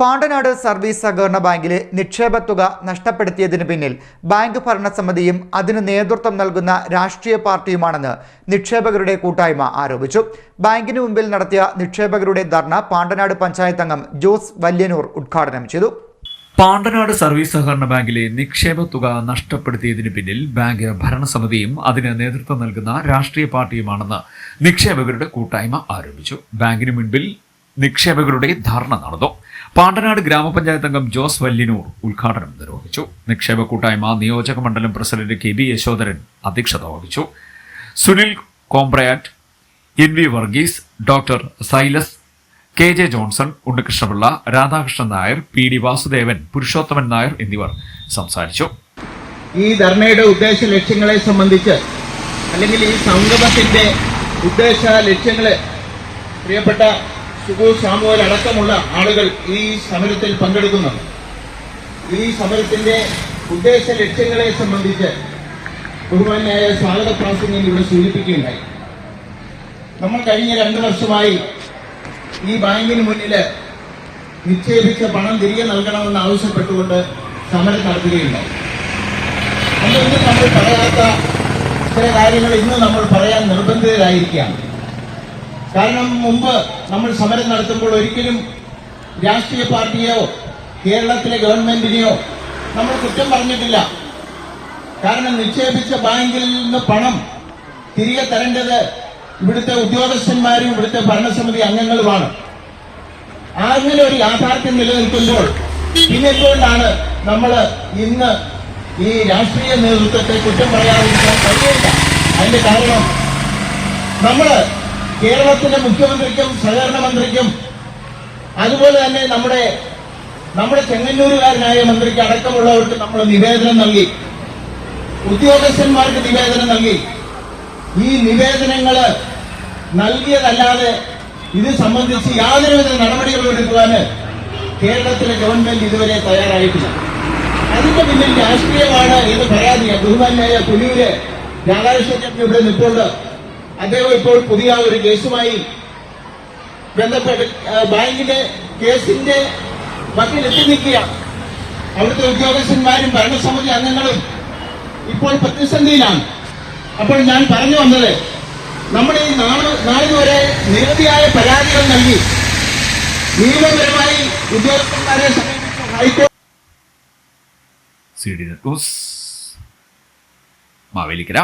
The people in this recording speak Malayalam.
പാണ്ടനാട് സർവീസ് സഹകരണ ബാങ്കിലെ നിക്ഷേപ തുക നഷ്ടപ്പെടുത്തിയതിന് പിന്നിൽ ബാങ്ക് ഭരണസമിതിയും അതിന് നേതൃത്വം നൽകുന്ന രാഷ്ട്രീയ പാർട്ടിയുമാണെന്ന് നിക്ഷേപകരുടെ കൂട്ടായ്മ ആരോപിച്ചു. ബാങ്കിന് മുമ്പിൽ നടത്തിയ നിക്ഷേപകരുടെ ധർണ പാണ്ടനാട് പഞ്ചായത്ത് അംഗം ജോസ് വല്യനൂർ ഉദ്ഘാടനം ചെയ്തു. പാണ്ടനാട് സർവീസ് സഹകരണ ബാങ്കിലെ നിക്ഷേപ തുക നഷ്ടപ്പെടുത്തിയതിന് പിന്നിൽ ബാങ്ക് ഭരണസമിതിയും അതിന് നേതൃത്വം നൽകുന്ന രാഷ്ട്രീയ പാർട്ടിയുമാണെന്ന് നിക്ഷേപകരുടെ കൂട്ടായ്മ ആരോപിച്ചു. ബാങ്കിന് മുൻപിൽ നിക്ഷേപകരുടെ ധാരണ നടന്നു. പാണ്ടനാട് ഗ്രാമപഞ്ചായത്ത് അംഗം ജോസ് വല്ലിനൂർ ഉദ്ഘാടനം നിർവഹിച്ചു. നിക്ഷേപ കൂട്ടായ്മ നിയോജക മണ്ഡലം പ്രസിഡന്റ് കെ ബി യശോധരൻ അധ്യക്ഷത വഹിച്ചു. Sunil Kombrayat N V Varghese doctor Silas K J Johnson Unnikrishnapillai Radhakrishnan Nair P D Vasudevan Purushothaman Nair എന്നിവർ സംസാരിച്ചു. ഈ ധർണയുടെ ഉദ്ദേശ ലക്ഷ്യങ്ങളെ സംബന്ധിച്ച് അല്ലെങ്കിൽ ഈ സംഗമത്തിന്റെ ഉദ്ദേശ ലക്ഷ്യങ്ങളെ പ്രിയപ്പെട്ട സുഗു സാമുവൽ അടക്കമുള്ള ആളുകൾ ഈ സമരത്തിൽ പങ്കെടുക്കുന്നുണ്ട് ഈ സമരത്തിന്റെ ഉദ്ദേശ ലക്ഷ്യങ്ങളെ സംബന്ധിച്ച് ബഹുമാനായ സ്വാഗത പ്രാസംഗം ഇവിടെ സൂചിപ്പിക്കുകയുണ്ടായി. നമ്മൾ കഴിഞ്ഞ രണ്ടു വർഷമായി ഈ ബാങ്കിന് മുന്നിൽ നിക്ഷേപിച്ച പണം തിരികെ നൽകണമെന്ന് ആവശ്യപ്പെട്ടുകൊണ്ട് സമരം നടത്തുകയുണ്ടായി. അന്ന് നമ്മൾ പറയാത്ത ചില കാര്യങ്ങൾ ഇന്ന് നമ്മൾ പറയാൻ നിർബന്ധിതരായിരിക്കുകയാണ്. കാരണം മുമ്പ് നമ്മൾ സമരം നടത്തുമ്പോൾ ഒരിക്കലും രാഷ്ട്രീയ പാർട്ടിയോ കേരളത്തിലെ ഗവൺമെന്റിനെയോ നമ്മൾ കുറ്റം പറഞ്ഞിട്ടില്ല. കാരണം നിക്ഷേപിച്ച ബാങ്കിൽ നിന്ന് പണം തിരികെ തരേണ്ടത് ഇവിടുത്തെ ഉദ്യോഗസ്ഥന്മാരും ഇവിടുത്തെ ഭരണസമിതി അംഗങ്ങളുമാണ്. അങ്ങനെ ഒരു യാഥാർത്ഥ്യം നിലനിൽക്കുമ്പോൾ പിന്നെ നമ്മൾ ഇന്ന് ഈ രാഷ്ട്രീയ നേതൃത്വത്തെ കുറ്റം പറയാതിരിക്കാൻ കഴിയില്ല അതിന്റെ കാരണം നമ്മൾ കേരളത്തിന്റെ മുഖ്യമന്ത്രിക്കും സഹകരണ മന്ത്രിക്കും അതുപോലെ തന്നെ നമ്മുടെ നമ്മുടെ ചെങ്ങന്നൂരുകാരനായ മന്ത്രിക്ക് അടക്കമുള്ളവർക്ക് നമ്മൾ നിവേദനം നൽകി. ഉദ്യോഗസ്ഥന്മാർക്ക് നിവേദനം നൽകി. ഈ നിവേദനങ്ങൾ നൽകിയതല്ലാതെ ഇത് സംബന്ധിച്ച് യാതൊരുവിധ നടപടികളും എടുക്കുവാന് കേരളത്തിലെ ഗവൺമെന്റ് ഇതുവരെ തയ്യാറായിട്ടില്ല. അതിന്റെ പിന്നിൽ രാഷ്ട്രീയമാണ് എന്ന് പരാതിയാണ് ബഹുമാനായ പുലിയൂര് രാധാകൃഷ്ണൻ ഇവിടെ നിൽപ്പുണ്ട് അദ്ദേഹം ഇപ്പോൾ പുതിയ ഒരു കേസുമായി ബന്ധപ്പെട്ട് ബാങ്കിന്റെ കേസിന്റെ വക്കിൽ എത്തി നിൽക്കുകയാണ് അവിടുത്തെ ഉദ്യോഗസ്ഥന്മാരും ഭരണസമിതി അംഗങ്ങളും ഇപ്പോൾ പ്രതിസന്ധിയിലാണ്. അപ്പോൾ ഞാൻ പറഞ്ഞു വന്നത് നമ്മുടെ ഈ നാട് നാളിതുവരെ നിരവധിയായ പരാതികൾ നൽകി. നിയമപരമായി ഉദ്യോഗസ്ഥന്മാരെ സമീപിച്ചു ഹൈക്കോടതി മാവേലിക്കര.